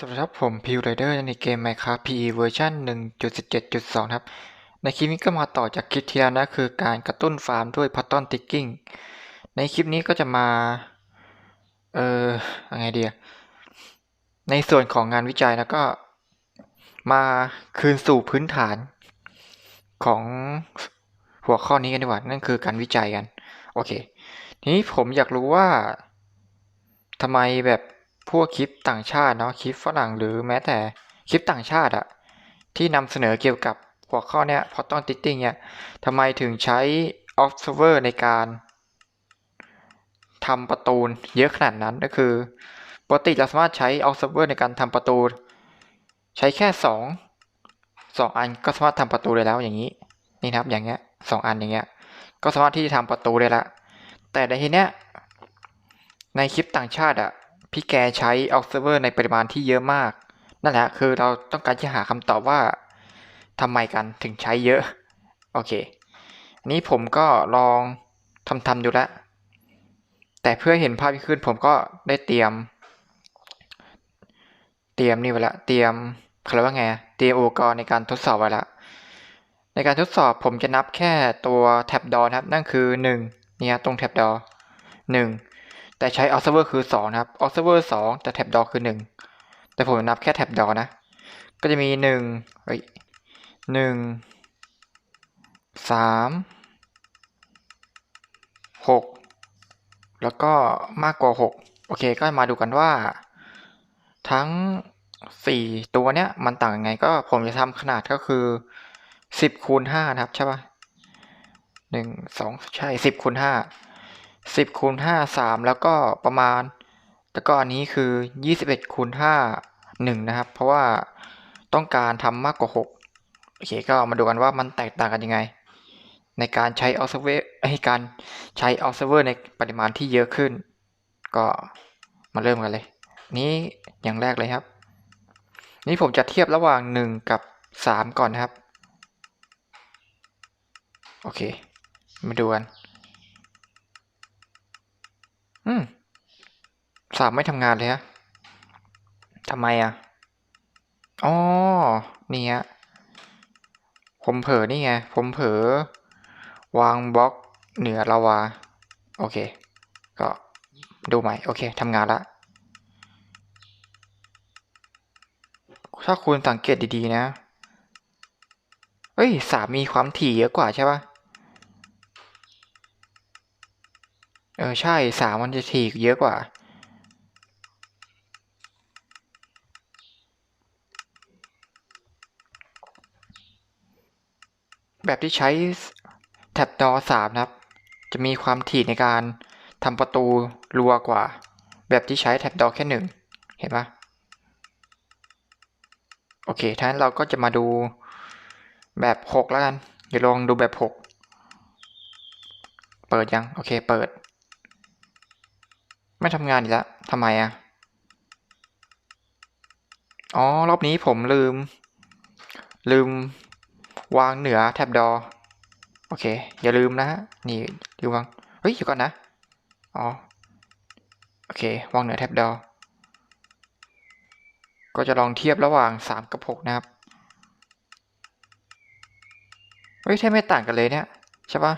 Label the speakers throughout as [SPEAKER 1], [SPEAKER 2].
[SPEAKER 1] สวัสดีครับผมพิวไรเดอร์ในเกม Minecraft PE เวอร์ชัน1.17.2 ครับ ในคลิปนี้ก็มาต่อจากคลิปที่แล้วนะ คือการกระตุ้นฟาร์มด้วยพัตตอนติกกิ้งในคลิปนี้ก็จะมา เออยังไงดีอะในส่วนของงานวิจัยแล้วก็ มาคืนสู่พื้นฐานของหัวข้อนี้กันดีกว่า นั่นคือการวิจัยกัน โอเค ทีนี้ผมอยากรู้ว่าทำไมแบบ พวกคลิปต่างชาติเนาะคลิปฝรั่งหรือแม้แต่คลิปต่างชาติอะที่นำเสนอเกี่ยวกับหัวข้อเนี้ยพอต้องติดติ้งเนี่ยทำไมถึงใช้ observer ในการทำประตูเยอะขนาดนั้นก็คือปกติเราสามารถใช้ observer ในการทำประตู ใช้แค่สองสองอันก็สามารถทำประตูได้แล้วอย่างนี้นี่นะครับอย่างเงี้ยสองอันอย่างเงี้ยก็สามารถที่จะทำประตูได้ละแต่ในทีเนี้ยในคลิปต่างชาติอะ พี่แกใช้ observer ในปริมาณที่เยอะมาก นั่นแหละคือเราต้องการจะหาคำตอบว่าทำไมกันถึงใช้เยอะ โอเค นี้ผมก็ลองทำทำดูแล้ว แต่เพื่อเห็นภาพที่ขึ้นผมก็ได้เตรียม เตรียมนี่ไว้ละ เตรียมเขาเรียกว่าไง เตรียมอุปกรณ์ในการทดสอบไว้ละ ในการทดสอบผมจะนับแค่ตัวแท็บดอนะครับ นั่นคือ 1 เนี่ยตรงแท็บดอ1 แต่ใช้ observer คือ 2 นะครับ observer 2 แต่แท็บดอคือ 1 แต่ผมนับแค่แท็บดอนะ ก็จะมี1เฮ้ย1 3 6 แล้วก็มากกว่า 6 โอเค ก็มาดูกันว่า ทั้ง 4 ตัวเนี้ยมันต่างยังไง ก็ผมจะทำขนาดก็คือ 10คูณ5นะครับใช่ปะหนึ่งสองใช่ 10คูณ5 10คูณ5 3 แล้วก็ประมาณแล้วก็อันนี้คือ 21คูณ5 1 นะครับ เพราะว่าต้องการทำมากกว่า 6 โอเคก็มาดูกันว่ามันแตกต่างกันยังไง ในการใช้ observer ให้การใช้ observer ในปริมาณที่เยอะขึ้น ก็มาเริ่มกันเลย นี้อย่างแรกเลยครับ นี่ผมจะเทียบระหว่าง 1 กับ 3 ก่อนนะครับ โอเค มาดูกัน อืมสามไม่ทำงานเลยฮะทำไมอะอ๋อนี่ฮะผมเผลอนี่ไง ผมเผลอวางบล็อกเหนือลาวา โอเค ก็ดูใหม่ โอเคทำงานละ ถ้าคุณสังเกตดีๆนะ เอ้ยสามมีความถี่เยอะกว่าใช่ปะ เออ ใช่สามมันจะถี่เยอะกว่า แบบที่ใช้แท็บดอสามนะครับ จะมีความถี่ในการทำประตูรัวกว่า แบบที่ใช้แท็บดอแค่หนึ่งเห็นปะโอเคท่านั้นเราก็จะมาดูแบบหกแล้วกัน เดี๋ยวลองดูแบบหกเปิดยัง โอเค เปิด ไม่ทำงานอีกแล้วทำไมอะอ๋อ รอบนี้ผมลืม ลืมวางเหนือแท็บดอ โอเค อย่าลืมนะฮะ นี่ดูวาง เฮ้ยอยู่ก่อนนะ อ๋อ โอเค วางเหนือแท็บดอ ก็จะลองเทียบระหว่าง 3 กับ 6 นะครับ เฮ้ยแทบไม่ต่างกันเลยเนี่ย ใช่ป่ะ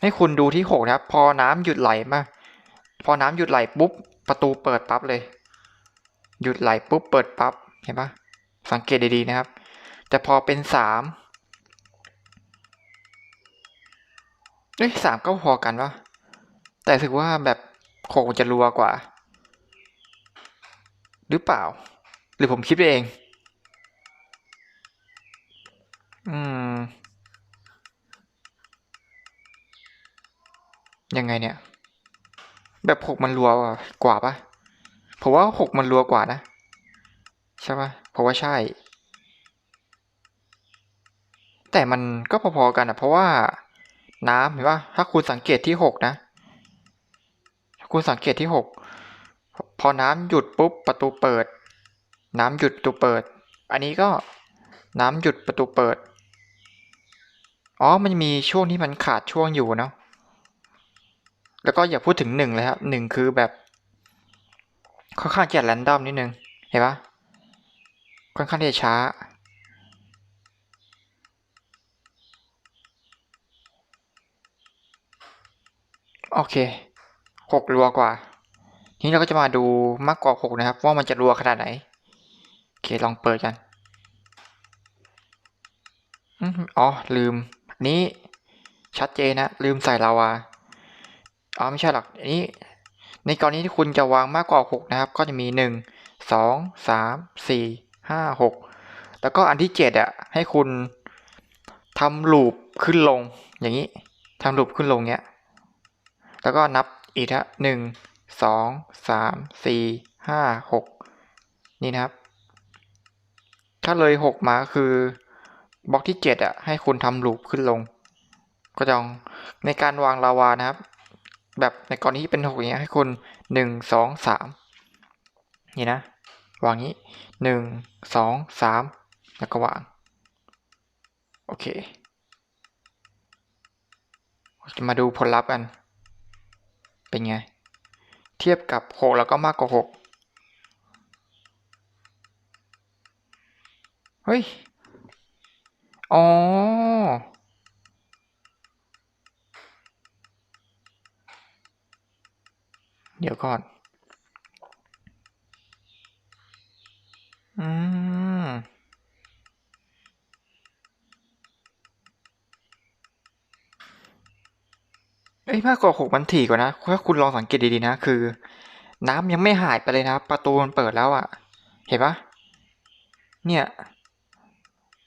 [SPEAKER 1] ให้คุณดูที่6นะครับ พอน้ำหยุดไหลมา พอน้ำหยุดไหลปุ๊บ ประตูเปิดปั๊บเลย หยุดไหลปุ๊บเปิดปั๊บ เห็นปะสังเกตดีๆนะครับ แต่พอเป็นสามเอ้ยสามก็พอกันวะแต่ถือว่าแบบโคจะรัวกว่า หรือเปล่า หรือผมคิดไปเอง อืม ยังไงเนี่ย แบบหกมันรัวกว่าปะผมว่าหกมันรัวกว่านะ ใช่ปะเพราะว่าใช่ แต่มันก็พอๆกันอะเพราะว่าน้ำเห็นปะถ้าคุณสังเกตที่หกนะคุณสังเกตที่หกพอน้ำหยุดปุ๊บประตูเปิด น้ำหยุดประตูเปิด อันนี้ก็น้ำหยุดประตูเปิด อ๋อ มันมีช่วงที่มันขาดช่วงอยู่เนาะ แล้วก็อย่าพูดถึงหนึ่งเลยครับหนึ่งคือแบบค่อนข้างจะแรนดอมนิดนึง เห็นปะค่อนข้างที่จะช้า โอเคหกรัวกว่า ทีนี้เราก็จะมาดูมากกว่าหกนะครับ ว่ามันจะรัวขนาดไหน โอเค ลองเปิดกันอ๋อ ลืม นี้ชัดเจนนะ ลืมใส่ลาวา อ๋อไม่ใช่หรอกอันนี้ ในกรณีที่คุณจะวางมากกว่าหกนะครับ ก็จะมีหนึ่งสองสามสี่ห้าหกแล้วก็อันที่เจ็ดอะ ให้คุณทำลูปขึ้นลงอย่างนี้ทำลูปขึ้นลงเนี้ย แล้วก็นับอีกฮะหนึ่งสองสามสี่ห้าหกนี่นะครับ ถ้าเลยหกมาคือบล็อกที่เจ็ดอะให้คุณทำลูปขึ้นลง ก็จองในการวางลาวานะครับ แบบในกรณีที่เป็นหกอย่างเงี้ยให้คุณหนึ่งสองสามนี่นะวางนี้หนึ่งสองสามแล้วก็วาง โอเคจะมาดูผลลัพธ์กัน เป็นไง เทียบกับหกแล้วก็มากกว่าหกเฮ้ย อ๋อ เดี๋ยวก่อน อืมเอ้ยมากกว่าหกมันถี่กว่านะ ถ้าคุณลองสังเกตดีๆนะ คือ น้ำยังไม่หายไปเลยนะ ประตูมันเปิดแล้วอะเห็นปะเนี่ย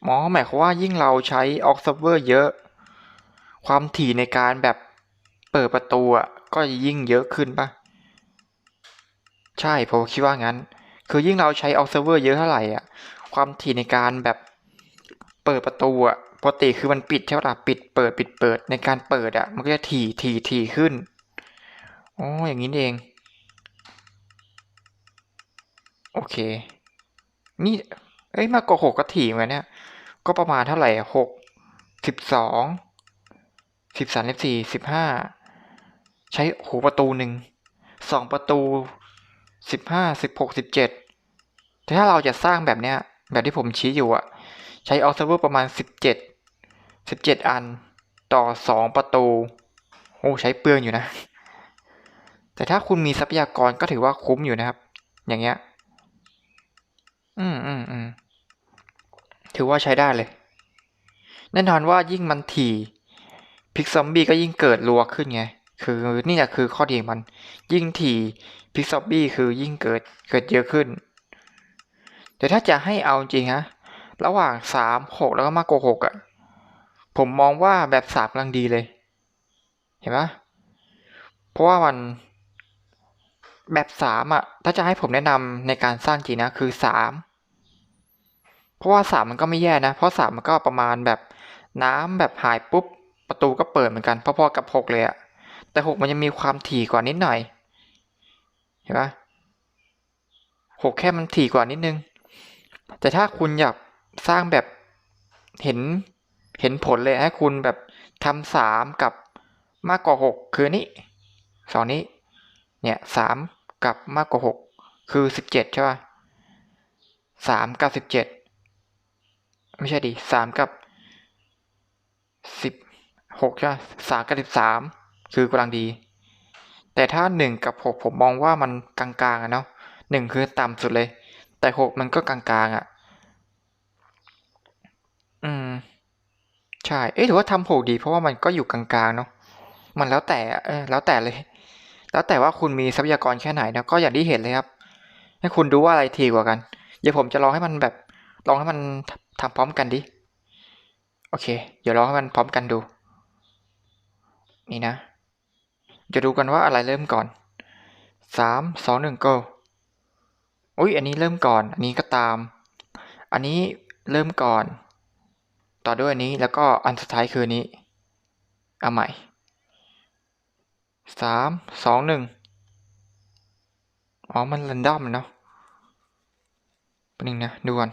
[SPEAKER 1] หมอหมายความว่ายิ่งเราใช้ observer เยอะ ความถี่ในการแบบเปิดประตูอะก็ยิ่งเยอะขึ้นปะ ใช่ผมคิดว่างั้น คือยิ่งเราใช้ observer เยอะเท่าไหร่อะ ความถี่ในการแบบเปิดประตูอะปกติคือมันปิดใช่ปะปิดเปิดปิดเปิดในการเปิดอะ มันก็จะถี่ถี่ถี่ขึ้นอ๋ออย่างนี้เอง โอเค นี่เอ้ยมากกว่าหกก็ถี่เหมือนเนี่ยก็ประมาณเท่าไหร่หกสิบสองสิบสามสิบสี่สิบห้าใช้โหประตูหนึ่งสองประตู สิบห้าสิบหกสิบเจ็ดแต่ถ้าเราจะสร้างแบบเนี้ย แบบที่ผมชี้อยู่อะใช้ observer ประมาณสิบเจ็ดสิบเจ็ดอันต่อสองประตู โอ้ ใช้เปลืองอยู่นะ แต่ถ้าคุณมีทรัพยากรก็ถือว่าคุ้มอยู่นะครับ อย่างเงี้ย อืมอืมอืมถือว่าใช้ได้เลย แน่นอนว่ายิ่งมันถี่พิกซอมบี้ก็ยิ่งเกิดรัวขึ้นไง คือนี่แหละคือข้อดีของมัน ยิ่งถี่พิกซอมบี้คือยิ่งเกิดเกิดเยอะขึ้น แต่ถ้าจะให้เอาจริงฮะระหว่างสามหกแล้วก็มากกว่าหกอะ ผมมองว่าแบบสามกำลังดีเลย เห็นไหมเพราะว่ามันแบบสามอะ ถ้าจะให้ผมแนะนำในการสร้างจริงนะคือสามเพราะว่าสามมันก็ไม่แย่นะ เพราะสามมันก็ประมาณแบบน้ำแบบหายปุ๊บประตูก็เปิดเหมือนกันพอๆกับหกเลยอะ แต่หกมันจะมีความถี่กว่านิดหน่อย เห็นปะหกแค่มันถี่กว่านิดนึง แต่ถ้าคุณอยากสร้างแบบเห็นเห็นผลเลยให้คุณแบบทำสามกับมากกว่าหกคือนี้สองนี้ เนี่ยสามกับมากกว่าหกคือสิบเจ็ดใช่ป่ะสามกับสิบเจ็ดไม่ใช่ดิสามกับสิบหกใช่ป่ะสามกับสิบสาม คือกำลังดี แต่ถ้าหนึ่งกับหกผมมองว่ามันกลางๆอะเนาะหนึ่งคือต่ำสุดเลย แต่หกมันก็กลางๆอะอืม ใช่ เอ๊ะถือว่าทำหกดีเพราะว่ามันก็อยู่กลางๆเนาะมันแล้วแต่เออแล้วแต่เลย แล้วแต่ว่าคุณมีทรัพยากรแค่ไหนนะก็อย่างที่เห็นเลยครับ ให้คุณดูว่าอะไรทีกว่ากัน เดี๋ยวผมจะลองให้มันแบบลองให้มันทำพร้อมกันดิ โอเค เดี๋ยวลองให้มันพร้อมกันดู นี่นะ จะดูกันว่าอะไรเริ่มก่อนสามสองหนึ่ง go อุ้ยอันนี้เริ่มก่อน อันนี้ก็ตาม อันนี้เริ่มก่อน ต่อด้วยอันนี้แล้วก็อันสุดท้ายคือนี้เอาใหม่สามสองหนึ่งอ๋อ มัน r รนดอมเนาะเป็นหนึ่งนะดูก่อน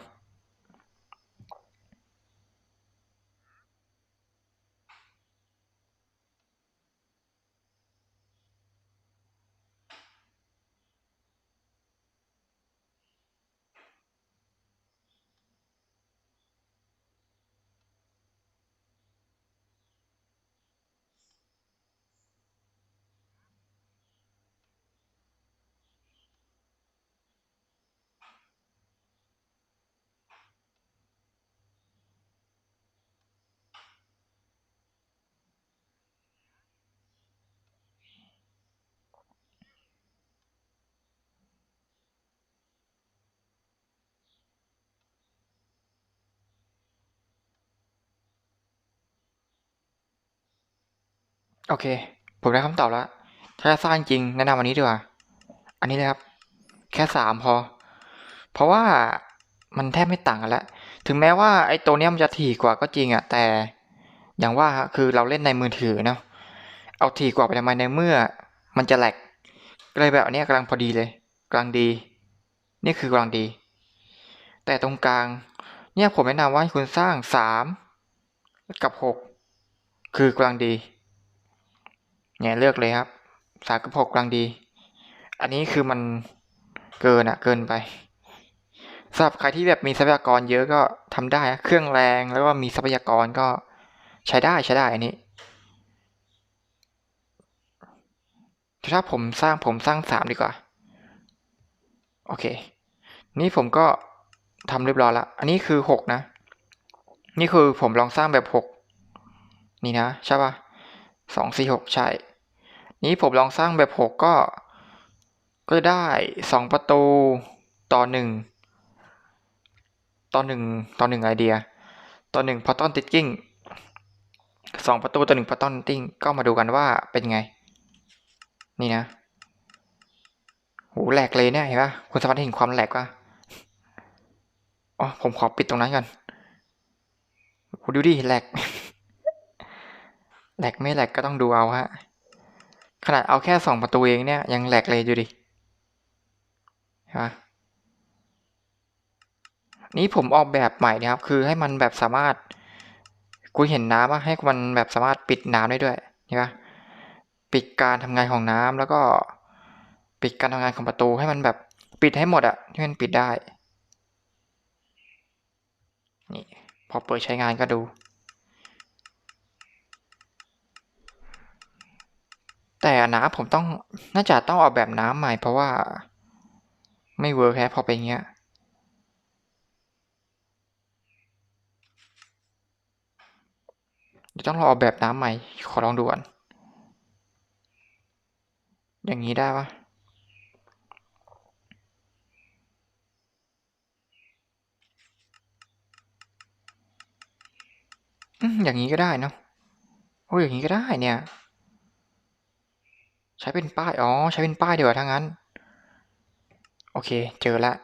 [SPEAKER 1] โอเค ผมได้คำตอบแล้ว ถ้าจะสร้างจริงแนะนำอันนี้ดีกว่า อันนี้เลยครับ แค่สามพอ เพราะว่ามันแทบไม่ต่างกันแล้ว ถึงแม้ว่าไอ้ตัวเนี้ยมันจะถี่กว่าก็จริงอะแต่อย่างว่าคือเราเล่นในมือถือเนาะ เอาถี่กว่าไปทำไมในเมื่อ มันจะแหลกก็เลยแบบอันนี้กำลังพอดีเลยกำลังดี นี่คือกำลังดี แต่ตรงกลาง เนี่ยผมแนะนำว่าให้คุณสร้างสามกับหกคือกำลังดี เนี่ยเลือกเลยครับสามกับหกกลังดี อันนี้คือมันเกินอะเกินไปสำหรับใครที่แบบมีทรัพยากรเยอะก็ทำได้ เครื่องแรงแล้วก็มีทรัพยากรก็ใช้ได้ใช้ได้อันนี้ ถ้าผมสร้างผมสร้างสามดีกว่า โอเค นี่ผมก็ทำเรียบร้อยละ อันนี้คือหกนะ นี่คือผมลองสร้างแบบหกนี่นะ ใช่ปะสองสี่หกใช่ นี้ผมลองสร้างแบบหกก็ ก็ได้สองประตูต่อหนึ่งต่อหนึ่งต่อหนึ่งไอเดีย ต่อหนึ่งพอตอนติดกิ้งสองประตูต่อหนึ่งพอตอนติ้งก็มาดูกันว่าเป็นไง นี่นะโหแหลกเลยเนี่ยเห็นปะคุณสามารถเห็นความแหลกปะอ๋อผมขอปิดตรงนั้นก่อนดูดิแหลกแหลกไม่แหลกก็ต้องดูเอาฮะ นาดเอาแค่สองประตูเองเนี่ยยังแหลกเลยอยู่ดิเห็นปะนี่ผมออกแบบใหม่นะครับ คือให้มันแบบสามารถ กูเห็นน้ำอะให้มันแบบสามารถปิดน้ำได้ด้วยเห็นปะปิดการทำงานของน้ำแล้วก็ปิดการทำงานของประตูให้มันแบบปิดให้หมดอะที่มันปิดได้ นี่ พอเปิดใช้งานก็ดู แต่น้ำผมต้องน่าจะต้องออกแบบน้ำใหม่เพราะว่า ไม่เวิร์คแค่พอเป็นอย่างเงี้ยเดี๋ยวต้องรอออกแบบน้ำใหม่ ขอลองดูก่อนอย่างนี้ได้ปะอืมอย่างนี้ก็ได้เนาะโอ้ยอย่างนี้ก็ได้เนี่ย ใช้เป็นป้าย อ๋อ ใช้เป็นป้ายดีกว่าถ้างั้น โอเค เจอแล้ว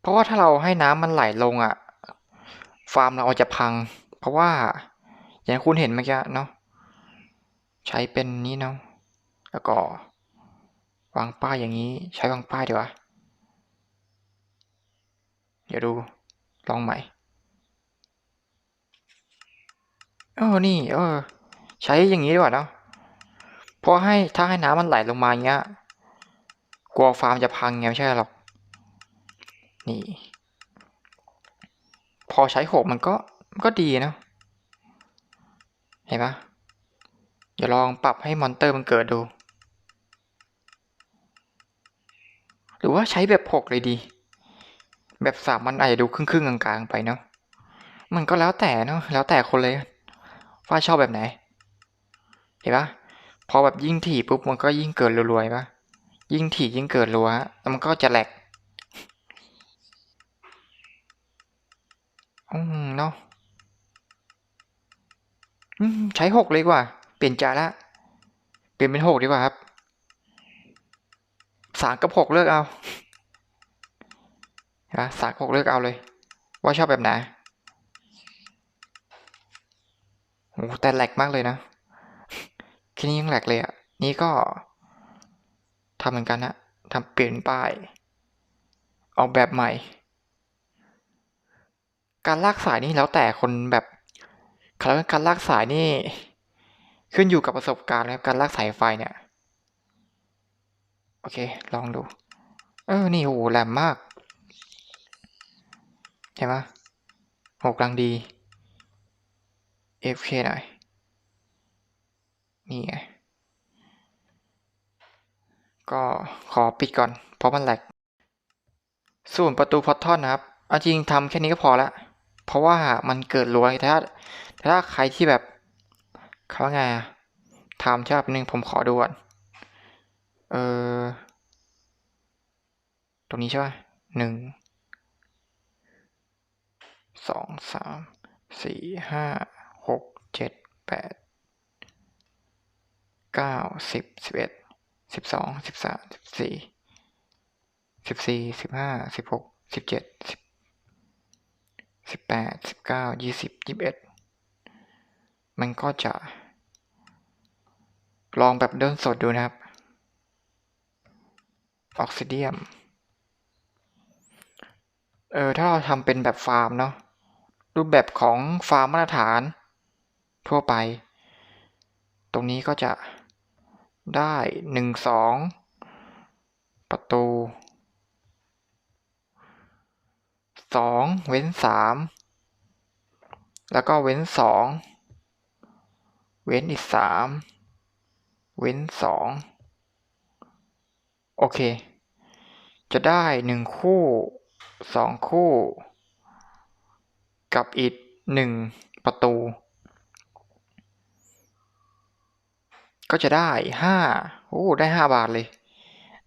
[SPEAKER 1] เพราะว่าถ้าเราให้น้ำมันไหลลงอะ่ะ ฟาร์มเราอาจจะพัง เพราะว่า อย่างคุณเห็นเมื่อกี้เนาะ ใช้เป็นนี้เนาะ แล้วก็ วางป้ายอย่างนี้ ใช้วางป้ายดีกว่า เดี๋ยวดู ลองใหม่เออนี่ เออ ใช้อย่างนี้ดีกว่าเนาะ เพราะให้ถ้าให้น้ำมันไหลลงมาอย่างเงี้ยกลัวฟาร์มจะพังไงไม่ใช่หรอก นี่ พอใช้หกมันก็มันก็ดีนะ เห็นปะเดี๋ยวลองปรับให้มอนเตอร์มันเกิดดู หรือว่าใช้แบบหกเลยดี แบบสามมันอาจจะดูครึ่งๆกลางๆไปเนาะ มันก็แล้วแต่เนาะแล้วแต่คนเลยว่าชอบแบบไหน เห็นปะ พอแบบยิ่งถี่ปุ๊บมันก็ยิ่งเกิดรัวๆปะยิ่งถี่ยิ่งเกิดรัวแล้วมันก็จะแหลกอืมเนาะอืมใช้หกเลยดีกว่า เปลี่ยนใจละ เปลี่ยนเป็นหกดีกว่าครับสามกับหกเลือกเอานะสามหกเลือกเอาเลย ว่าชอบแบบไหนโอ้แต่แหลกมากเลยนะ แค่นี้ยังแหลกเลยอะ นี่ก็ทำเหมือนกันนะทำเปลี่ยนป้าย ออกแบบใหม่ การลากสายนี่แล้วแต่คนแบบแล้วการลากสายนี่ ขึ้นอยู่กับประสบการณ์นะครับ การลากสายไฟเนี่ย โอเค ลองดู เออ นี่โหแหลมมากเห็นไหมหกกลางดี FK หน่อย นี่ไงก็ขอปิดก่อน เพราะมันแหลกส่วนประตูพอตทอนนะครับเอาจริงทำแค่นี้ก็พอละ เพราะว่ามันเกิดรัวถ้าถ้าใครที่แบบเขาไงทำใช่ไหนึงผมขอดูก่อนเออตรงนี้ใช่ป่ะหนึ่งสองสามสี่ห้าหกเจ็ดแปด เก้าสิบสิบเอ็ดสิบสองสิบสามสิบสี่สิบสี่สิบห้าสิบหกสิบเจ็ดสิบสิบแปดสิบเก้ายี่สิบยี่สิบเอ็ดมันก็จะ ลองแบบเดินสดดูนะครับ ออกซิเดียม เออ ถ้าเราทำเป็นแบบฟาร์มเนาะ รูปแบบของฟาร์มมาตรฐานทั่วไป ตรงนี้ก็จะ ได้หนึ่งสองประตูสองเว้นสามแล้วก็เว้นสองเว้นอีกสามเว้นสองโอเค จะได้หนึ่งคู่สองคู่ กับอีกหนึ่งประตู ก็จะได้ห้าโอ้ได้ห้าบาทเลย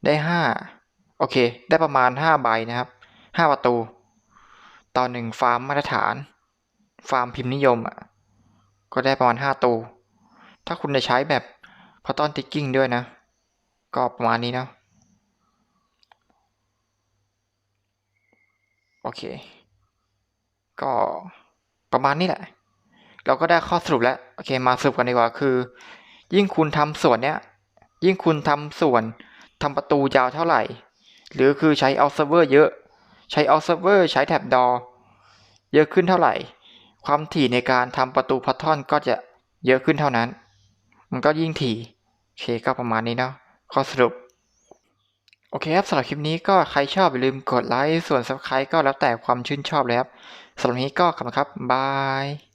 [SPEAKER 1] ได้ห้าโอเค ได้ประมาณห้าใบนะครับห้าประตู ต่อหนึ่งฟาร์มมาตรฐาน ฟาร์มพิมพ์นิยมอะก็ได้ประมาณห้าตู ถ้าคุณจะใช้แบบพอตอนติ๊กกิ้งด้วยนะ ก็ประมาณนี้เนาะโอเค ก็ประมาณนี้แหละ เราก็ได้ข้อสรุปแล้ว โอเค มาสรุปกันดีกว่าคือ ยิ่งคุณทำส่วนเนี้ย ยิ่งคุณทำส่วนทำประตูยาวเท่าไหร่ หรือคือใช้ observer เวอร์เยอะ ใช้ observer ใช้แท็บดอเยอะขึ้นเท่าไหร่ ความถี่ในการทำประตูพัททอนก็จะเยอะขึ้นเท่านั้น มันก็ยิ่งถี่โอเคก็ประมาณนี้เนาะข้อสรุป โอเคครับสำหรับคลิปนี้ก็ใครชอบอย่าลืมกดไลค์ส่วน subscribe ก็แล้วแต่ความชื่นชอบเลยครับสำหรับนนี้ก็ขอบคุณครับบาย